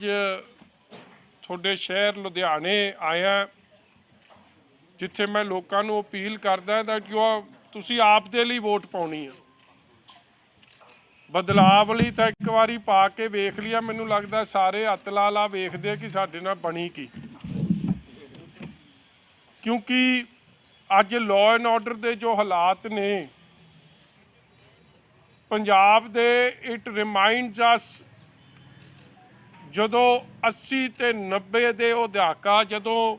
ਅੱਜ ਤੁਹਾਡੇ ਸ਼ਹਿਰ ਲੁਧਿਆਣੇ ਆਇਆ ਜਿੱਥੇ ਮੈਂ ਲੋਕਾਂ ਨੂੰ ਅਪੀਲ ਕਰਦਾ that you are ਤੁਸੀਂ ਆਪ ਦੇ ਲਈ ਵੋਟ ਪਾਉਣੀ ਆ। ਬਦਲਾਵ ਲਈ ਤਾਂ ਇੱਕ ਵਾਰੀ ਪਾ ਕੇ ਵੇਖ ਲਿਆ, ਮੈਨੂੰ ਲੱਗਦਾ ਸਾਰੇ ਹੱਥ ਲਾ ਲਾ ਵੇਖਦੇ ਕਿ ਸਾਡੇ ਨਾਲ ਬਣੀ ਕੀ। ਕਿਉਂਕਿ ਅੱਜ ਲਾਅ ਐਂਡ ਆਰਡਰ ਦੇ ਜੋ ਹਾਲਾਤ ਨੇ, ਪੰਜਾਬ ਦੇ ਇਟ ਰਿਮਾਈਂਡਸ ਅਸ ਜਦੋਂ 80 ਤੇ 90 ਦੇ ਉਹ ਦਹਾਕਾ ਜਦੋਂ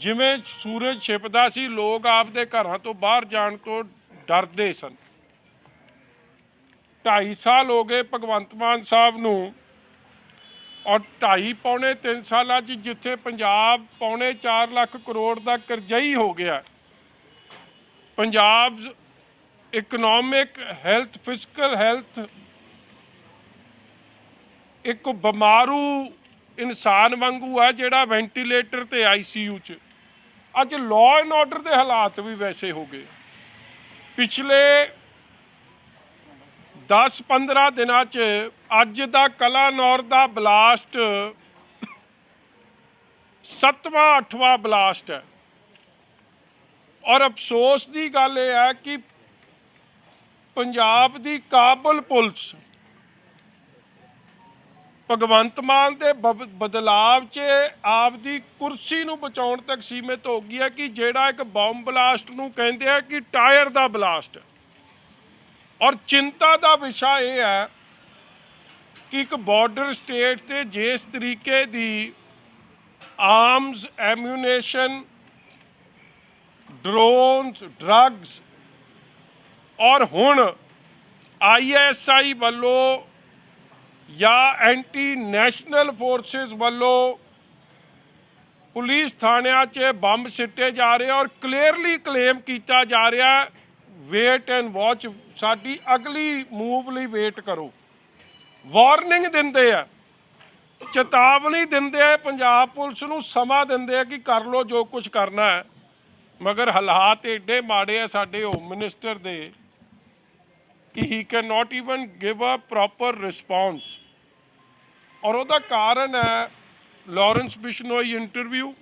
ਜਿਵੇਂ ਸੂਰਜ ਛਿਪਦਾ ਸੀ, ਲੋਕ ਆਪਦੇ ਘਰਾਂ ਤੋਂ ਬਾਹਰ ਜਾਣ ਤੋਂ ਡਰਦੇ ਸਨ। 2.5 ਸਾਲ ਹੋ ਗਏ ਭਗਵੰਤ ਮਾਨ ਸਾਹਿਬ ਨੂੰ ਔਰ 2.5 ਪੌਣੇ 3 ਸਾਲਾਂ 'ਚ ਜਿੱਥੇ ਪੰਜਾਬ ਪੌਣੇ 4 ਲੱਖ ਕਰੋੜ ਦਾ ਕਰਜ਼ਈ ਹੋ ਗਿਆ, Punjab economic health fiscal health ਇੱਕ ਬਿਮਾਰੂ ਇਨਸਾਨ ਵਾਂਗੂ ਹੈ ਜਿਹੜਾ ਵੈਂਟੀਲੇਟਰ ਤੇ ਆਈਸੀਯੂ 'ਚ। ਅੱਜ ਲਾਅ ਐਂਡ ਆਰਡਰ ਦੇ ਹਾਲਾਤ ਵੀ ਵੈਸੇ ਹੋ ਗਏ। ਪਿਛਲੇ 10-15 ਦਿਨਾਂ 'ਚ ਅੱਜ ਦਾ ਕਲਾਨੌਰ ਦਾ ਬਲਾਸਟ ਸੱਤਵਾਂ, ਅੱਠਵਾਂ ਬਲਾਸਟ ਹੈ। ਔਰ ਅਫਸੋਸ ਦੀ ਗੱਲ ਇਹ ਹੈ ਕਿ ਪੰਜਾਬ ਦੀ ਕਾਬਲ ਪੁਲਿਸ ਭਗਵੰਤ ਮਾਨ ਦੇ ਬਬ- ਬਦਲਾਵ 'ਚ ਆਪ ਦੀ ਕੁਰਸੀ ਨੂੰ ਬਚਾਉਣ ਤੱਕ ਸੀਮਿਤ ਹੋ ਗਈ ਹੈ ਕਿ ਜਿਹੜਾ ਇੱਕ ਬੰਬ ਬਲਾਸਟ ਨੂੰ ਕਹਿੰਦੇ ਆ ਕਿ ਟਾਇਰ ਦਾ ਬਲਾਸਟ ਔਰ ਚਿੰਤਾ ਦਾ ਵਿਸ਼ਾ ਇਹ ਹੈ ਕਿ ਇੱਕ ਬਾਰਡਰ ਸਟੇਟ ਤੇ ਜਿਸ ਤਰੀਕੇ ਦੀ ਆਰਮਸ ਐਮੂਨੇਸ਼ਨ ਡਰੋਨਸ ਡਰੱਗਸ ਔਰ ਹੁਣ ਆਈਐਸਆਈ ਵੱਲੋਂ ਜਾਂ ਐਂਟੀ ਨੈਸ਼ਨਲ ਫੋਰਸਸ ਵੱਲੋਂ ਪੁਲਿਸ ਥਾਣਿਆਂ 'ਚ ਬੰਬ ਸਿੱਟੇ ਜਾ ਰਹੇ ਔਰ ਕਲੀਅਰਲੀ ਕਲੇਮ ਕੀਤਾ ਜਾ ਰਿਹਾ ਵੇਟ ਐਂਡ ਵਾਚ ਸਾਡੀ ਅਗਲੀ ਮੂਵ ਲਈ ਵੇਟ ਕਰੋ। ਵਾਰਨਿੰਗ ਦਿੰਦੇ ਆ, ਚੇਤਾਵਨੀ ਦਿੰਦੇ ਆ ਪੰਜਾਬ ਪੁਲਿਸ ਨੂੰ ਸਮਾਂ ਦਿੰਦੇ ਆ ਕਿ ਕਰ ਲੋ ਜੋ ਕੁਝ ਕਰਨਾ ਹੈ। ਮਗਰ ਹਾਲਾਤ ਏਡੇ ਮਾੜੇ ਆ ਸਾਡੇ ਹੋਮ ਮਿਨਿਸਟਰ ਦੇ, ਕਿ he can not even give a proper response ਔਰ ਉਹਦਾ ਕਾਰਨ ਹੈ Lawrence Bishnoi interview.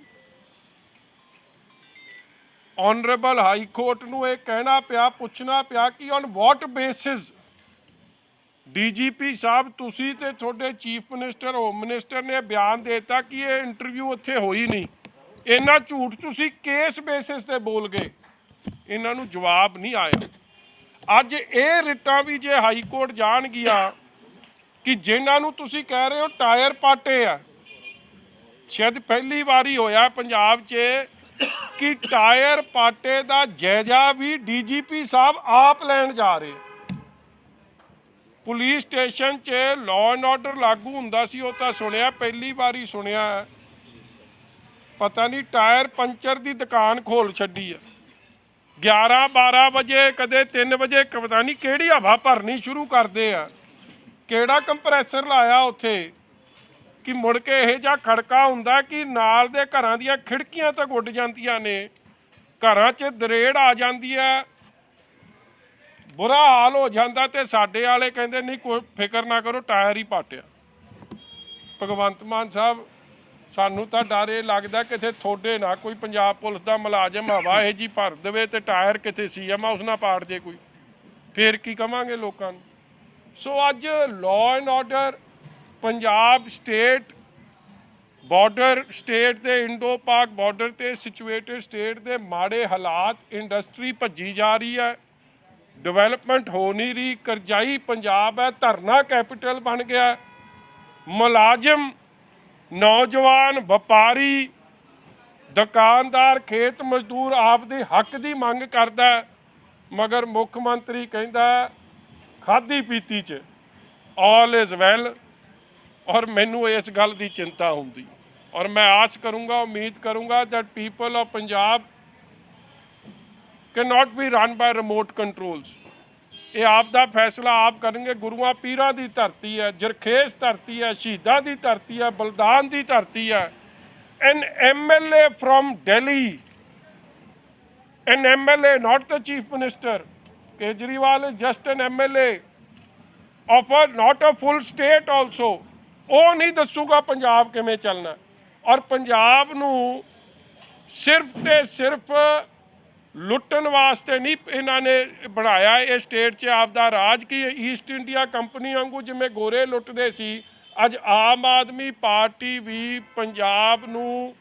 Honourable high court ਨੂੰ ਇਹ ਕਹਿਣਾ ਪਿਆ, ਪੁੱਛਣਾ ਪਿਆ ਕਿ ਔਨ ਵਾਟ ਬੇਸਿਸ ਡੀਜੀਪੀ ਸਾਹਿਬ, ਤੁਸੀਂ ਤੇ ਤੁਹਾਡੇ ਚੀਫ ਮਿਨਿਸਟਰ ਹੋਮ ਮਿਨਿਸਟਰ ਨੇ ਬਿਆਨ ਦਿੱਤਾ ਕਿ ਇਹ ਇੰਟਰਵਿਊ ਉੱਥੇ ਹੋਈ ਨਹੀਂ। ਇਹਨਾਂ ਝੂਠ ਤੁਸੀਂ ਕੇਸ ਬੇਸਿਸ ਤੇ ਬੋਲ ਗਏ? ਇਹਨਾਂ ਨੂੰ ਜਵਾਬ ਨਹੀਂ ਆਇਆ। ਅੱਜ ਇਹ ਰਿਟਾਂ ਵੀ ਜੇ ਹਾਈ ਕੋਰਟ ਜਾਣਗੀਆਂ ਕਿ ਜਿਨ੍ਹਾਂ ਨੂੰ ਤੁਸੀਂ ਕਹਿ ਰਹੇ ਹੋ ਟਾਇਰ ਪਾਟੇ ਆ। ਸ਼ਾਇਦ ਪਹਿਲੀ ਵਾਰੀ ਹੋਇਆ ਪੰਜਾਬ 'ਚ ਕਿ ਟਾਇਰ ਪਾਟੇ ਦਾ ਜਾਇਜ਼ਾ ਵੀ ਡੀਜੀਪੀ ਸਾਹਿਬ ਆਪ ਲੈਣ ਜਾ ਰਹੇ। ਪੁਲਿਸ ਸਟੇਸ਼ਨ 'ਚ ਲਾਅ ਐਂਡ ਆਰਡਰ ਲਾਗੂ ਹੁੰਦਾ ਸੀ, ਉਹ ਤਾਂ ਸੁਣਿਆ, ਪਹਿਲੀ ਵਾਰੀ ਸੁਣਿਆ ਪਤਾ ਨਹੀਂ ਟਾਇਰ ਪੰਚਰ ਦੀ ਦੁਕਾਨ ਖੋਲ ਛੱਡੀ ਆ। 11 12 ਵਜੇ, ਕਦੇ 3 ਵਜੇ ਪਤਾ ਨਹੀਂ ਕਿਹੜੀ ਹਵਾ ਭਰਨੀ ਸ਼ੁਰੂ ਕਰਦੇ ਆ। ਕਿਹੜਾ ਕੰਪਰੈਸਰ ਲਾਇਆ ਉੱਥੇ? ਕਿ ਮੁੜ ਕੇ ਇਹ ਜਿਹਾ ਖੜਕਾ ਹੁੰਦਾ ਕਿ ਨਾਲ ਦੇ ਘਰਾਂ ਦੀਆਂ ਖਿੜਕੀਆਂ ਤੱਕ ਉੱਡ ਜਾਂਦੀਆਂ ਨੇ। ਘਰਾਂ 'ਚ ਦਰੇੜ ਆ ਜਾਂਦੀ ਹੈ। ਬੁਰਾ ਹਾਲ ਹੋ ਜਾਂਦਾ ਤੇ ਸਾਡੇ ਵਾਲੇ ਕਹਿੰਦੇ, ਨਹੀਂ, ਕੋਈ ਫਿਕਰ ਨਾ ਕਰੋ, ਟਾਇਰ ਹੀ ਪਾਟਿਆ। ਭਗਵੰਤ ਮਾਨ ਸਾਹਿਬ, ਸਾਨੂੰ ਤਾਂ ਡਰ ਇਹ ਲੱਗਦਾ ਕਿਤੇ ਥੋੜੇ ਨਾ ਕੋਈ ਪੰਜਾਬ ਪੁਲਿਸ ਦਾ ਮੁਲਾਜ਼ਮ ਹਵਾ ਇਹ ਜੀ ਭਰ ਦੇਵੇ ਤੇ ਟਾਇਰ ਕਿਤੇ ਸੀਐਮ ਉਸ ਨਾਲ ਪਾੜ ਜੇ ਕੋਈ। ਫੇਰ ਕੀ ਕਵਾਂਗੇ ਲੋਕਾਂ ਨੂੰ? ਸੋ ਅੱਜ law and order Punjab state border state ਦੇ ਇੰਡੋ ਪਾਕ ਬਾਰਡਰ ਤੇ ਸਿਚੁਏਟਡ ਸਟੇਟ ਦੇ ਮਾੜੇ ਹਾਲਾਤ ਇੰਡਸਟਰੀ ਭੱਜੀ ਜਾ ਰਹੀ ਹੈ। ਡਿਵੈਲਪਮੈਂਟ ਹੋ ਨਹੀਂ ਰਹੀ, ਕਰਜ਼ਾਈ ਪੰਜਾਬ ਹੈ, ਧਰਨਾ ਕੈਪੀਟਲ ਬਣ ਗਿਆ ਮੁਲਾਜ਼ਮ, ਨੌਜਵਾਨ, ਵਪਾਰੀ, ਦੁਕਾਨਦਾਰ, ਖੇਤ ਮਜ਼ਦੂਰ ਆਪ ਦੇ ਹੱਕ ਦੀ ਮੰਗ ਕਰਦਾ ਮਗਰ ਮੁੱਖ ਮੰਤਰੀ ਕਹਿੰਦਾ ਖਾਦੀ ਪੀਤੀ ਚ ਆਲ ਇਜ਼ ਵੈਲ ਔਰ ਮੈਨੂੰ ਇਸ ਗੱਲ ਦੀ ਚਿੰਤਾ ਹੁੰਦੀ। ਔਰ ਮੈਂ ਆਸ ਕਰੂੰਗਾ ਉਮੀਦ ਕਰੂੰਗਾ that people of Punjab cannot be run by remote controls ਇਹ ਆਪ ਦਾ ਫੈਸਲਾ ਆਪ ਕਰਨਗੇ। ਗੁਰੂਆਂ ਪੀਰਾਂ ਦੀ ਧਰਤੀ ਹੈ ਜਰਖੇਸ ਧਰਤੀ ਹੈ ਸ਼ਹੀਦਾਂ ਦੀ ਧਰਤੀ ਹੈ ਬਲਦਾਨ ਦੀ ਧਰਤੀ ਹੈ। An MLA from Delhi an MLA, not the chief minister Kejriwal is just an MLA of a, not a full state also. ਉਹ ਨਹੀਂ ਦੱਸੂਗਾ ਪੰਜਾਬ ਕਿਵੇਂ ਚੱਲਣਾ ਔਰ ਪੰਜਾਬ ਨੂੰ ਸਿਰਫ ਤੇ ਸਿਰਫ ਲੁੱਟਣ ਵਾਸਤੇ ਨਹੀਂ ਇਹਨਾਂ ਨੇ ਬਣਾਇਆ ਇਹ ਸਟੇਟ 'ਚ ਆਪਦਾ ਰਾਜ ਕੀ ਈਸਟ ਇੰਡੀਆ ਕੰਪਨੀ ਵਾਂਗੂ ਜਿਵੇਂ ਗੋਰੇ ਲੁੱਟਦੇ ਸੀ ਅੱਜ ਆਮ ਆਦਮੀ ਪਾਰਟੀ ਵੀ ਪੰਜਾਬ ਨੂੰ,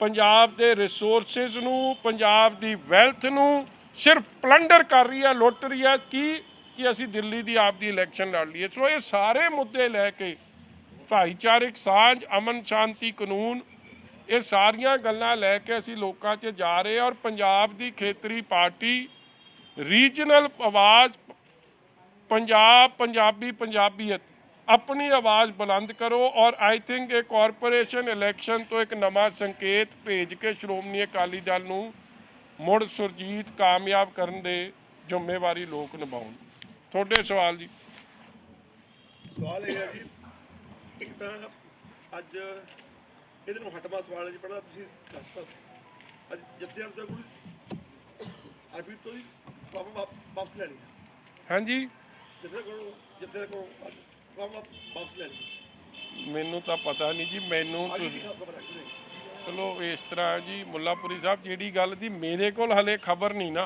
ਪੰਜਾਬ ਦੇ ਰਿਸੋਰਸਸ ਨੂੰ, ਪੰਜਾਬ ਦੀ ਵੈਲਥ ਨੂੰ ਸਿਰਫ ਪਲੰਡਰ ਕਰ ਰਹੀ ਹੈ, ਲੁੱਟ ਰਹੀ ਹੈ ਕੀ, ਕਿ ਅਸੀਂ ਦਿੱਲੀ ਦੀ ਆਪ ਦੀ ਇਲੈਕਸ਼ਨ ਲੜ ਲਈਏ। ਸੋ ਇਹ ਸਾਰੇ ਮੁੱਦੇ ਲੈ ਕੇ ਭਾਈਚਾਰਕ ਸਾਂਝ, ਅਮਨ ਸ਼ਾਂਤੀ ਕਾਨੂੰਨ, ਇਹ ਸਾਰੀਆਂ ਗੱਲਾਂ ਲੈ ਕੇ ਅਸੀਂ ਲੋਕਾਂ 'ਚ ਜਾ ਰਹੇ ਔਰ ਪੰਜਾਬ ਦੀ ਖੇਤਰੀ ਪਾਰਟੀ ਰੀਜਨਲ ਆਵਾਜ਼, ਪੰਜਾਬ, ਪੰਜਾਬੀ ਪੰਜਾਬੀਅਤ, ਆਪਣੀ ਆਵਾਜ਼ ਬੁਲੰਦ ਕਰੋ ਔਰ ਆਈ ਥਿੰਕ ਇਹ ਕਾਰਪੋਰੇਸ਼ਨ ਇਲੈਕਸ਼ਨ ਤੋਂ ਇੱਕ ਨਵਾਂ ਸੰਕੇਤ ਭੇਜ ਕੇ ਸ਼੍ਰੋਮਣੀ ਅਕਾਲੀ ਦਲ ਨੂੰ ਮੁੜ ਸੁਰਜੀਤ ਕਾਮਯਾਬ ਕਰਨ ਦੇ ਜ਼ਿੰਮੇਵਾਰੀ ਲੋਕ ਨਿਭਾਉਣ। ਤੁਹਾਡੇ ਸਵਾਲ ਜੀ। ਸਵਾਲ ਇਹ ਹੈ ਜੀ ਇੱਕ ਤਾਂ ਅੱਜ ਇਹਦੇ ਨੂੰ ਹਟਵਾ ਸਵਾਲ ਹੈ ਜੀ ਪਹਿਲਾਂ ਤੁਸੀਂ ਦੱਸਤਾ। ਅੱਜ ਜੱਦਿਆਂ ਦਾ ਕੋਈ ਅਰਬੀ ਤੋਂ ਹੀ ਸਵਾਲ ਵਾਪ- ਵਾਪਸ ਲੈਣੀ ਹੈ। ਹਾਂਜੀ। ਜੱਦੇ ਕੋਲ ਜੱਦੇ ਕੋਲ ਸਵਾਲ ਵਾਪ- ਵਾਪਸ ਲੈਣੀ ਮੈਨੂੰ ਤਾਂ ਪਤਾ ਨਹੀਂ ਜੀ ਮੈਨੂੰ ਤੁਸੀਂ ਚਲੋ ਇਸ ਤਰ੍ਹਾਂ ਜੀ ਮੁੱਲਾਪੁਰੀ ਸਾਹਿਬ ਜਿਹੜੀ ਗੱਲ ਦੀ ਮੇਰੇ ਕੋਲ ਹਲੇ ਖਬਰ ਨਹੀਂ ਨਾ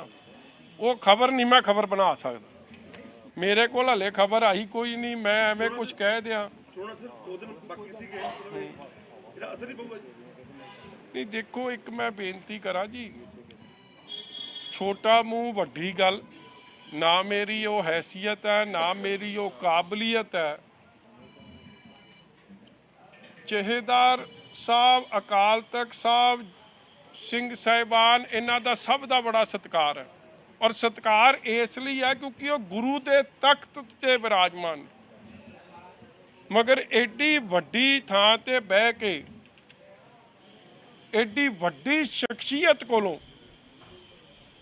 ਉਹ ਖਬਰ ਨਹੀਂ ਮੈਂ ਖਬਰ ਬਣਾ ਸਕਦਾ। ਮੇਰੇ ਕੋਲ ਹਲੇ ਖਬਰ ਆਈ ਕੋਈ ਨਹੀਂ ਮੈਂ ਐਵੇਂ ਕੁਝ ਕਹਿ ਦਿਆਂ। ਨਹੀਂ ਦੇਖੋ ਇੱਕ ਮੈਂ ਬੇਨਤੀ ਕਰਾਂ ਜੀ ਛੋਟਾ ਮੂੰਹ ਵੱਡੀ ਗੱਲ ਨਾ ਮੇਰੀ ਉਹ ਹੈਸੀਅਤ ਹੈ ਨਾ ਮੇਰੀ ਉਹ ਕਾਬਲੀਅਤ ਹੈ। ਜਹੇਦਾਰ ਸਾਹਿਬ ਅਕਾਲ ਤਖਤ ਸਾਹਿਬ, ਸਿੰਘ ਸਾਹਿਬਾਨ, ਇਹਨਾਂ ਦਾ ਸਭ ਦਾ ਬੜਾ ਸਤਿਕਾਰ ਹੈ। ਔਰ ਸਤਿਕਾਰ ਇਸ ਲਈ ਹੈ ਕਿਉਂਕਿ ਉਹ ਗੁਰੂ ਦੇ ਤਖਤ ਤੇ ਵਿਰਾਜਮਾਨ ਮਗਰ ਐਡੀ ਵੱਡੀ ਥਾਂ ਤੇ ਬਹਿ ਕੇ ਐਡੀ ਵੱਡੀ ਸ਼ਖਸੀਅਤ ਕੋਲੋਂ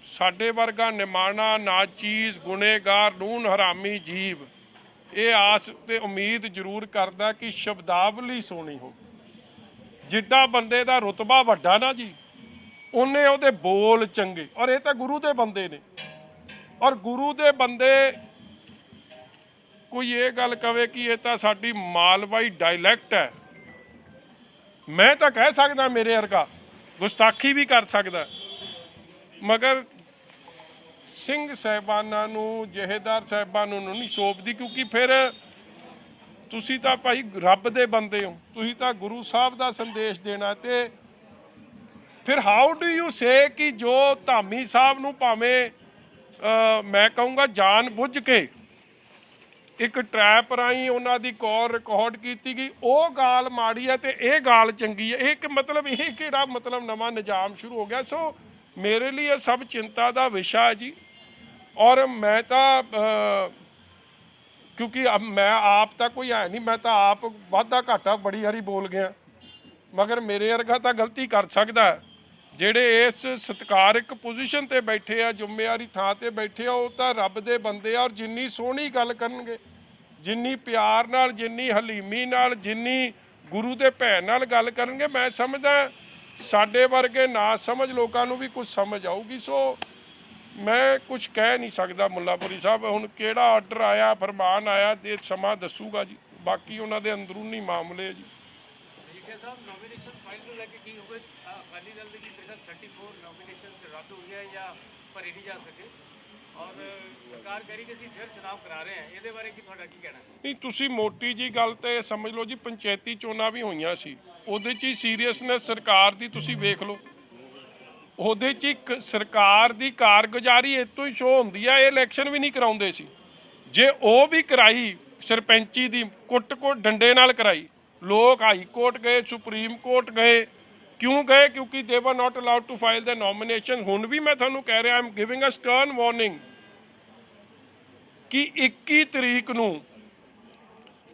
ਸਾਡੇ ਵਰਗਾ ਨਿਮਾਣਾ, ਨਾਚੀਜ਼, ਗੁਨੇਗਾਰ ਨੂਨ ਹਰਾਮੀ ਜੀਵ, ਇਹ ਆਸ ਤੇ ਉਮੀਦ ਜ਼ਰੂਰ ਕਰਦਾ ਕਿ ਸ਼ਬਦਾਵਲੀ ਸੋਹਣੀ ਹੋਵੇ। ਜਿੱਡਾ ਬੰਦੇ ਦਾ ਰੁਤਬਾ ਵੱਡਾ ਨਾ ਜੀ, ਉਹਨੇ ਉਹਦੇ ਬੋਲ ਚੰਗੇ। ਔਰ ਇਹ ਤਾਂ ਗੁਰੂ ਦੇ ਬੰਦੇ ਨੇ। ਔਰ ਗੁਰੂ ਦੇ ਬੰਦੇ, ਕੋਈ ਇਹ ਗੱਲ ਕਵੇ ਕਿ ਇਹ ਤਾਂ ਸਾਡੀ ਮਾਲਵਾਈ ਡਾਇਲੈਕਟ ਹੈ। ਮੈਂ ਤਾਂ ਕਹਿ ਸਕਦਾ ਮੇਰੇ ਵਰਗਾ, ਗੁਸਤਾਖੀ ਵੀ ਕਰ ਸਕਦਾ। ਮਗਰ ਸਿੰਘ ਸਾਹਿਬਾਨਾਂ ਨੂੰ, ਜਹੇਦਾਰ ਸਾਹਿਬਾਨਾਂ ਨੂੰ ਨਹੀਂ ਸੋਪਦੀ ਕਿਉਂਕਿ ਫਿਰ ਤੁਸੀਂ ਤਾਂ ਭਾਈ ਰੱਬ ਦੇ ਬੰਦੇ ਹੋ। ਤੁਸੀਂ ਤਾਂ ਗੁਰੂ ਸਾਹਿਬ ਦਾ ਸੰਦੇਸ਼ ਦੇਣਾ ਤੇ ਫਿਰ ਹਾਊ ਡੂ ਯੂ ਸੇ ਕਿ ਜੋ ਧਾਮੀ ਸਾਹਿਬ ਨੂੰ ਭਾਵੇਂ ਮੈਂ ਕਹੂੰਗਾ ਜਾਣ ਬੁੱਝ ਕੇ ਇੱਕ ਟਰੈਪ ਰਾਹੀਂ ਉਹਨਾਂ ਦੀ ਕਾਲ ਰਿਕਾਰਡ ਕੀਤੀ ਗਈ, ਉਹ ਗਾਲ ਮਾੜੀ ਹੈ ਤੇ ਇਹ ਗਾਲ ਚੰਗੀ ਹੈ। ਇਹ ਕਿ ਮਤਲਬ ਇਹ ਕਿਹੜਾ ਮਤਲਬ ਨਵਾਂ ਨਿਜ਼ਾਮ ਸ਼ੁਰੂ ਹੋ ਗਿਆ? ਸੋ ਮੇਰੇ ਲਈ ਇਹ ਸਭ ਚਿੰਤਾ ਦਾ ਵਿਸ਼ਾ ਹੈ ਜੀ। ਔਰ ਮੈਂ ਤਾਂ ਕਿਉਂਕਿ ਅਬ ਮੈਂ ਆਪ ਤਾਂ ਕੋਈ ਹੈ ਨਹੀਂ, ਮੈਂ ਤਾਂ ਆਪ ਵਾਧਾ ਘਾਟਾ ਬੜੀ ਹਰੀ ਬੋਲ ਗਿਆ। ਮਗਰ ਮੇਰੇ ਵਰਗਾ ਤਾਂ ਗਲਤੀ ਕਰ ਸਕਦਾ ਜਿਹੜੇ ਇਸ ਸਤਿਕਾਰਕ ਪੋਜੀਸ਼ਨ ਤੇ ਬੈਠੇ ਆ, ਜ਼ਿੰਮੇਵਾਰੀ ਥਾਂ ਤੇ ਬੈਠੇ ਆ, ਉਹ ਤਾਂ ਰੱਬ ਦੇ ਬੰਦੇ ਆ ਔਰ ਜਿੰਨੀ ਸੋਹਣੀ ਗੱਲ ਕਰਨਗੇ, ਜਿੰਨੀ ਪਿਆਰ ਨਾਲ, ਜਿੰਨੀ ਹਲੀਮੀ ਨਾਲ, ਜਿੰਨੀ ਗੁਰੂ ਦੇ ਭੈਣ ਨਾਲ ਗੱਲ ਕਰਨਗੇ, ਮੈਂ ਸਮਝਦਾ ਸਾਡੇ ਵਰਗੇ ਨਾ ਸਮਝ ਲੋਕਾਂ ਨੂੰ ਵੀ ਕੁਝ ਸਮਝ ਆਊਗੀ। ਸੋ ਮੈਂ ਕੁਝ ਕਹਿ ਨਹੀਂ ਸਕਦਾ ਮੁੱਲਾਪੁਰੀ ਸਾਹਿਬ ਹੁਣ ਕਿਹੜਾ ਆਰਡਰ ਆਇਆ ਫਰਮਾਨ ਆਇਆ ਤੇ ਸਮਾਂ ਦੱਸੂਗਾ ਜੀ। ਬਾਕੀ ਉਹਨਾਂ ਦੇ ਅੰਦਰੂਨੀ ਮਾਮਲੇ ਆ ਜੀ। ਠੀਕ ਹੈ ਸਾਹਿਬ ਨੋਮੀਨੇਸ਼ਨ ਫਾਈਲ ਨੂੰ ਲੈ ਕੇ ਕੀ ਹੋਵੇ ਅ, ਅਕਾਲੀ ਦਲ ਦੇ ਕੀ ਤਰੀਕਾ 34 ਨੋਮੀਨੇਸ਼ਨ ਰੱਦ ਹੋ ਗਿਆ ਜਾਂ ਭਰੇ ਨਹੀਂ ਜਾ ਸਕੇ? ਔਰ ਸਰਕਾਰ ਕਹਿ ਰਹੀ ਕਿ ਅਸੀਂ ਫਿਰ ਚੁਣਾਵ ਕਰਾ ਰਹੇ ਹਾਂ। ਇਹਦੇ ਬਾਰੇ ਕੀ ਤੁਹਾਡਾ ਕੀ ਕਹਿਣਾ? ਹੈ ਨਹੀਂ ਤੁਸੀਂ ਮੋਟੀ ਜੀ ਗੱਲ ਤੇ ਸਮਝ ਲਓ ਜੀ ਪੰਚਾਇਤੀ ਚੋਣਾਂ ਵੀ ਹੋਈਆਂ ਸੀ। ਉਹਦੇ 'ਚ ਹੀ ਸੀਰੀਅਸਨੈਸ ਸਰਕਾਰ ਦੀ ਤੁਸੀਂ ਵੇਖ ਲਓ। ਉਹਦੇ 'ਚ ਇੱਕ ਸਰਕਾਰ ਦੀ ਕਾਰਗੁਜ਼ਾਰੀ ਇਤੋਂ ਹੀ ਸ਼ੋ ਹੁੰਦੀ ਆ, ਇਹ ਇਲੈਕਸ਼ਨ ਵੀ ਨਹੀਂ ਕਰਾਉਂਦੇ ਸੀ। ਜੇ ਉਹ ਵੀ ਕਰਾਈ, ਸਰਪੰਚੀ ਦੀ ਕੁੱਟ ਕੁੱਟ ਡੰਡੇ ਨਾਲ ਕਰਾਈ, ਲੋਕ ਹਾਈ ਕੋਰਟ ਗਏ, ਸੁਪਰੀਮ ਕੋਰਟ ਗਏ, ਕਿਉਂ ਗਏ? ਕਿਉਂਕਿ they were not allowed to file the nomination ਹੁਣ ਵੀ ਮੈਂ ਤੁਹਾਨੂੰ ਕਹਿ ਰਿਹਾ I'm giving a stern warning ਕਿ 21 ਤਰੀਕ ਨੂੰ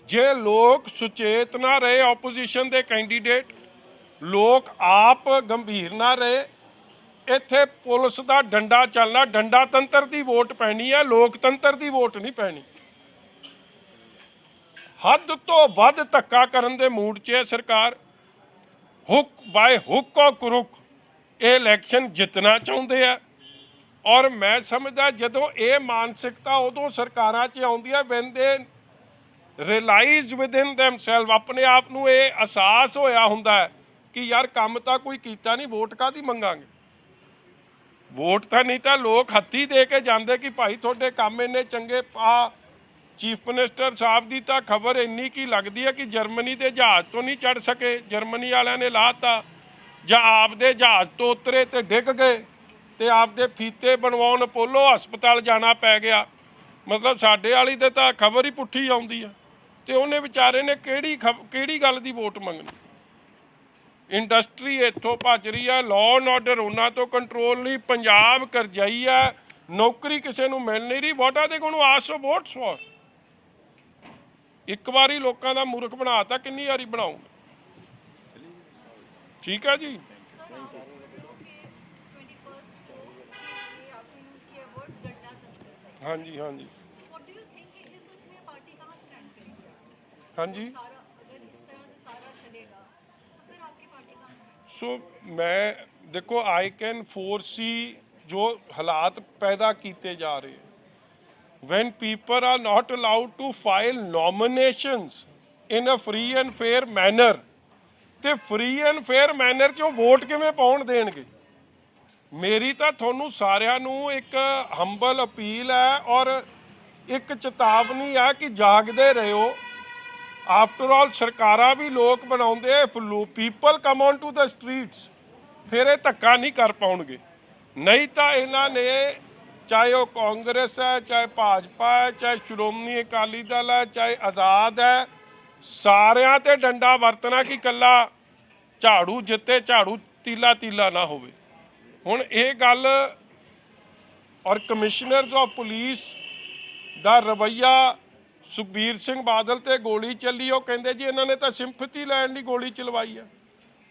ਜੇ ਲੋਕ ਸੁਚੇਤ ਨਾ ਰਹੇ ਆਪੋਜੀਸ਼ਨ ਦੇ ਕੈਂਡੀਡੇਟ ਲੋਕ ਆਪ ਗੰਭੀਰ ਨਾ ਰਹੇ ਇੱਥੇ ਪੁਲਿਸ ਦਾ ਡੰਡਾ ਚੱਲਣਾ ਡੰਡਾ ਤੰਤਰ ਦੀ ਵੋਟ ਪੈਣੀ ਹੈ, ਲੋਕਤੰਤਰ ਦੀ ਵੋਟ ਨਹੀਂ ਪੈਣੀ। ਹੱਦ ਤੋਂ ਵੱਧ ਧੱਕਾ ਕਰਨ ਦੇ ਮੂਡ 'ਚ ਹੈ ਸਰਕਾਰ। ਹੁੱਕ ਬਾਏ ਹੁੱਕ ਔਰ ਕਰੁਕ ਇਹ ਇਲੈਕਸ਼ਨ ਜਿੱਤਣਾ ਚਾਹੁੰਦੇ ਆ। ਔਰ ਮੈਂ ਸਮਝਦਾ ਜਦੋਂ ਇਹ ਮਾਨਸਿਕਤਾ ਉਦੋਂ ਸਰਕਾਰਾਂ 'ਚ ਆਉਂਦੀ ਹੈ ਵੈਨ ਦੇ ਰਿਅਲਾਈਜ਼ ਵਿਦਿਨ ਥੈਮਸੈਲਫ ਆਪਣੇ ਆਪ ਨੂੰ ਇਹ ਅਹਿਸਾਸ ਹੋਇਆ ਹੁੰਦਾ ਕਿ ਯਾਰ ਕੰਮ ਤਾਂ ਕੋਈ ਕੀਤਾ ਨਹੀਂ, ਵੋਟ ਕਾਦੀ ਮੰਗਾਂਗੇ? ਵੋਟ ਤਾਂ ਨਹੀਂ ਤਾਂ ਲੋਕ ਹੱਥੀ ਦੇ ਕੇ ਜਾਂਦੇ ਕਿ ਭਾਈ ਤੁਹਾਡੇ ਕੰਮ ਇੰਨੇ ਚੰਗੇ, ਆ ਚੀਫ ਮਿਨਿਸਟਰ ਸਾਹਿਬ ਦੀ ਤਾਂ ਖਬਰ ਇੰਨੀ ਕੀ ਲੱਗਦੀ ਹੈ ਕਿ ਜਰਮਨੀ ਦੇ ਜਹਾਜ਼ ਤੋਂ ਨਹੀਂ ਚੜ ਸਕੇ, ਜਰਮਨੀ ਵਾਲਿਆਂ ਨੇ ਲਾਤਾ। ਜਾਂ ਆਪਦੇ ਜਹਾਜ਼ ਤੋਂ ਉਤਰੇ ਤੇ ਡਿੱਗ ਗਏ ਤੇ ਆਪਦੇ ਫੀਤੇ ਬਣਵਾਉਣ ਅਪੋਲੋ ਹਸਪਤਾਲ ਜਾਣਾ ਪੈ ਗਿਆ। ਮਤਲਬ ਸਾਡੇ ਵਾਲੀ ਤੇ ਤਾਂ ਖਬਰ ਹੀ ਪੁੱਠੀ ਆਉਂਦੀ ਆ ਤੇ ਉਹਨੇ ਵਿਚਾਰੇ ਨੇ ਕਿਹੜੀ ਖਬ- ਕਿਹੜੀ ਗੱਲ ਦੀ ਵੋਟ ਮੰਗਣੀ? ਇੰਡਸਟਰੀ ਇੱਥੋਂ ਭੱਜ ਰਹੀ ਹੈ ਲਾਅ ਐਂਡ ਆਰਡਰ ਉਹਨਾਂ ਤੋਂ ਕੰਟਰੋਲ ਨਹੀਂ ਪੰਜਾਬ ਕਰਜਾਈ ਹੈ ਨੌਕਰੀ ਕਿਸੇ ਨੂੰ ਮਿਲ ਨਹੀਂ ਰਹੀ what are they going to ask for votes for ਇੱਕ ਵਾਰੀ ਲੋਕਾਂ ਦਾ ਮੂਰਖ ਬਣਾਤਾ ਕਿੰਨੀ ਵਾਰੀ ਬਣਾਉਂਗੇ ਠੀਕ ਹੈ ਜੀ? ਹਾਂਜੀ ਹਾਂਜੀ। ਹਾਂਜੀ। ਸੋ ਮੈਂ ਦੇਖੋ ਆਈ ਕੈਨ ਫੋਰਸੀ ਜੋ ਹਾਲਾਤ ਪੈਦਾ ਕੀਤੇ ਜਾ ਰਹੇ when people are not allowed to file nominations in a free and fair manner ਤੇ ਫ੍ਰੀ ਐਂਡ ਫੇਅਰ ਮੈਨਰ 'ਚ ਉਹ ਵੋਟ ਕਿਵੇਂ ਪਾਉਣ ਦੇਣਗੇ ਮੇਰੀ ਤਾਂ ਤੁਹਾਨੂੰ ਸਾਰਿਆਂ ਨੂੰ ਇੱਕ ਹੰਬਲ ਅਪੀਲ ਹੈ ਔਰ ਇੱਕ ਚੇਤਾਵਨੀ ਹੈ ਕਿ ਜਾਗਦੇ ਰਹੋ ਆਫਟਰ ਆਲ ਸਰਕਾਰਾਂ ਵੀ ਲੋਕ ਬਣਾਉਂਦੇ people come on to the streets ਫਿਰ ਇਹ ਧੱਕਾ ਨਹੀਂ ਕਰ ਪਾਉਣਗੇ। ਨਹੀਂ ਤਾਂ ਇਹਨਾਂ ਨੇ ਚਾਹੇ ਉਹ ਕਾਂਗਰਸ ਹੈ, ਚਾਹੇ ਭਾਜਪਾ ਹੈ, ਚਾਹੇ ਸ਼੍ਰੋਮਣੀ ਅਕਾਲੀ ਦਲ ਹੈ, ਚਾਹੇ ਆਜ਼ਾਦ ਹੈ, ਸਾਰਿਆਂ ਤੇ ਡੰਡਾ ਵਰਤਣਾ ਕਿ ਕੱਲਾ ਝਾੜੂ ਜਿੱਤੇ, ਝਾੜੂ ਤੀਲਾ ਤੀਲਾ ਨਾ ਹੋਵੇ। ਹੁਣ ਇਹ ਗੱਲ, ਔਰ ਕਮਿਸ਼ਨਰਸ ਆਫ ਪੁਲਿਸ ਦਾ ਰਵਈਆ ਸੁਖਬੀਰ ਸਿੰਘ ਬਾਦਲ ਤੇ ਗੋਲੀ ਚੱਲੀ, ਉਹ ਕਹਿੰਦੇ ਜੀ ਇਹਨਾਂ ਨੇ ਤਾਂ ਸਿੰਪਥੀ ਲੈਣ ਲਈ ਗੋਲੀ ਚਲਵਾਈ ਹੈ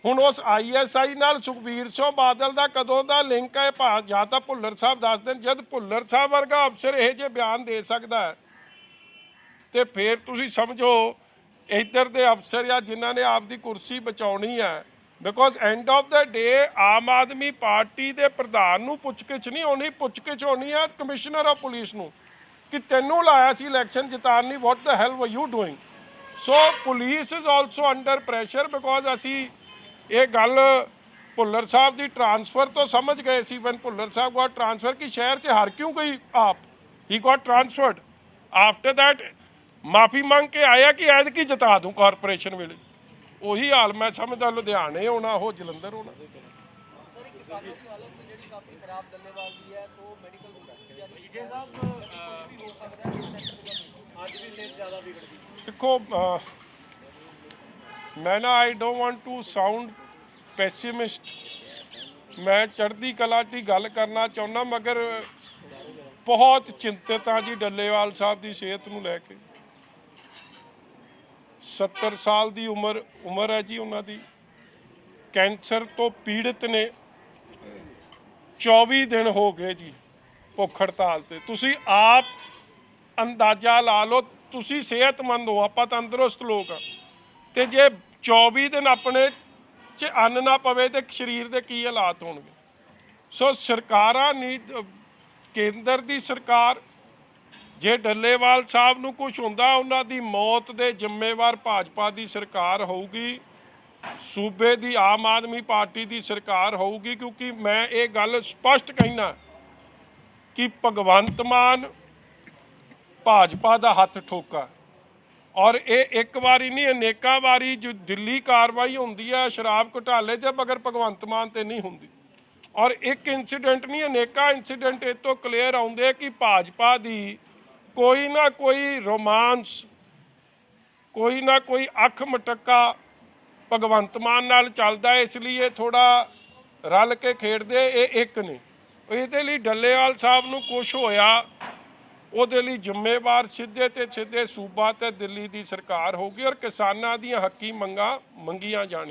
ਹੁਣ ਉਸ ਆਈਐਸਆਈ ਨਾਲ ਸੁਖਬੀਰ ਸਿੰਘ ਬਾਦਲ ਦਾ ਕਦੋਂ ਦਾ ਲਿੰਕ ਹੈ ਭਾ, ਜਾਂ ਤਾਂ ਭੁੱਲਰ ਸਾਹਿਬ ਦੱਸ ਦੇਣ, ਜਦ ਭੁੱਲਰ ਸਾਹਿਬ ਵਰਗਾ ਅਫਸਰ ਇਹ ਜੇ ਬਿਆਨ ਦੇ ਸਕਦਾ ਹੈ, ਤੇ ਫਿਰ ਤੁਸੀਂ ਸਮਝੋ, ਇੱਧਰ ਦੇ ਅਫਸਰ ਜਾਂ ਜਿਨ੍ਹਾਂ ਨੇ ਆਪਦੀ ਕੁਰਸੀ ਬਚਾਉਣੀ ਹੈ because end of the day Aam Aadmi Party ਦੇ ਪ੍ਰਧਾਨ ਨੂੰ ਪੁੱਛਗਿੱਛ ਨਹੀਂ ਹੋਣੀ, ਪੁੱਛਗਿੱਛ ਹੋਣੀ ਹੈ ਕਮਿਸ਼ਨਰ ਆਫ ਪੁਲਿਸ ਨੂੰ। ਕਿ ਤੈਨੂੰ ਲਾਇਆ ਸੀ ਇਲੈਕਸ਼ਨ ਜਿਤਾਉਣ ਲਈ what the hell were you doing so police is also under pressure because ਅਸੀਂ ਇਹ ਗੱਲ ਭੁੱਲਰ ਸਾਹਿਬ ਦੀ ਟਰਾਂਸਫਰ ਤੋਂ ਸਮਝ ਗਏ ਸੀ ਵਨ ਭੁੱਲਰ ਸਾਹਿਬ ਗੋਟ ਟਰਾਂਸਫਰ ਕਿ ਸ਼ਹਿਰ 'ਚ ਹਰ ਕਿਉਂ ਗਈ ਆਪ? ਹੀ ਗੋਟ ਟਰਾਂਸਫਰਡ ਆਫਟਰ ਦੈਟ ਮਾਫੀ ਮੰਗ ਕੇ ਆਇਆ ਕਿ ਐਦ ਕੀ ਜਿਤਾ ਦੂੰ ਕਾਰਪੋਰੇਸ਼ਨ ਵੇਲੇ। ਉਹੀ ਹਾਲ ਮੈਂ ਸਮਝਦਾ ਲੁਧਿਆਣੇ ਹੋਣਾ ਉਹ ਜਲੰਧਰ ਹੋਣਾ ਦੇਖੋ ਮੈਂ ਨਾ I don't want to sound pessimist ਮੈਂ ਚੜ੍ਹਦੀ ਕਲਾ ਦੀ ਗੱਲ ਕਰਨਾ ਚਾਹੁੰਦਾ, ਮਗਰ ਬਹੁਤ ਚਿੰਤਤ ਆ ਜੀ ਡੱਲੇਵਾਲ ਸਾਹਿਬ ਦੀ ਸਿਹਤ ਨੂੰ ਲੈ ਕੇ। 70 ਸਾਲ ਦੀ ਉਮਰ ਉਮਰ ਹੈ ਜੀ ਉਹਨਾਂ ਦੀ। ਕੈਂਸਰ ਤੋਂ ਪੀੜਤ ਨੇ। 24 ਦਿਨ ਹੋ ਗਏ ਜੀ। ਭੁੱਖ ਹੜਤਾਲ ਤੇ। ਤੁਸੀਂ ਆਪ ਅੰਦਾਜ਼ਾ ਲਾ ਲਓ, ਤੁਸੀਂ ਸਿਹਤਮੰਦ ਹੋ, ਆਪਾਂ ਤੰਦਰੁਸਤ ਲੋਕ ਆ। ਤੇ ਜੇ 24 ਦਿਨ ਆਪਣੇ ਚ ਅੰਨ ਨਾ ਪਵੇ ਤੇ ਸਰੀਰ ਦੇ ਕੀ ਹਾਲਾਤ ਹੋਣਗੇ? ਸੋ ਸਰਕਾਰਾਂ ਨੀਡ ਕੇਂਦਰ ਦੀ ਸਰਕਾਰ, ਜੇ ਡੱਲੇਵਾਲ ਸਾਹਿਬ ਨੂੰ ਕੁਝ ਹੁੰਦਾ, ਉਹਨਾਂ ਦੀ ਮੌਤ ਦੇ ਜ਼ਿੰਮੇਵਾਰ ਭਾਜਪਾ ਦੀ ਸਰਕਾਰ ਹੋਊਗੀ, ਸੂਬੇ ਦੀ ਆਮ ਆਦਮੀ ਪਾਰਟੀ ਦੀ ਸਰਕਾਰ ਹੋਊਗੀ, ਕਿਉਂਕਿ ਮੈਂ ਇਹ ਗੱਲ ਸਪਸ਼ਟ ਕਹਿਣਾ ਕਿ ਭਗਵੰਤ ਮਾਨ ਭਾਜਪਾ ਦਾ ਹੱਥ ਠੋਕਾ। ਔਰ ਇਹ ਇੱਕ ਵਾਰੀ ਨਹੀਂ, ਅਨੇਕਾਂ ਵਾਰੀ ਜੋ ਦਿੱਲੀ ਕਾਰਵਾਈ ਹੁੰਦੀ ਹੈ ਸ਼ਰਾਬ ਘੁਟਾਲੇ ਤੇ ਮਗਰ ਭਗਵੰਤ ਮਾਨ ਤੇ ਨਹੀਂ ਹੁੰਦੀ। ਔਰ ਇੱਕ ਇਨਸੀਡੈਂਟ ਨਹੀਂ, ਅਨੇਕਾਂ ਇਨਸੀਡੈਂਟ ਇਹ ਤੋਂ ਕਲੀਅਰ ਆਉਂਦੇ ਕਿ ਭਾਜਪਾ ਦੀ ਕੋਈ ਨਾ ਕੋਈ ਰੋਮਾਂਸ ਕੋਈ ਨਾ ਕੋਈ ਅੱਖ ਮਟਕਾ ਭਗਵੰਤ ਮਾਨ ਨਾਲ ਚੱਲਦਾ ਇਸ ਲਈ ਇਹ ਥੋੜਾ ਰਲ ਕੇ ਖੇਡਦੇ ਇਹ ਇੱਕ ਨੇ। ਇਹਦੇ ਲਈ ਡੱਲੇਵਾਲ ਸਾਹਿਬ ਨੂੰ ਕੁਝ ਹੋਇਆ, ਉਹਦੇ ਲਈ ਜ਼ਿੰਮੇਵਾਰ ਸਿੱਧੇ ਤੇ ਸਿੱਧੇ ਸੂਬਾ ਤੇ ਦਿੱਲੀ ਦੀ ਸਰਕਾਰ ਹੋਗੀ ਔਰ ਕਿਸਾਨਾਂ ਦੀਆਂ ਹੱਕੀ ਮੰਗਾਂ ਮੰਗੀਆਂ ਜਾਣ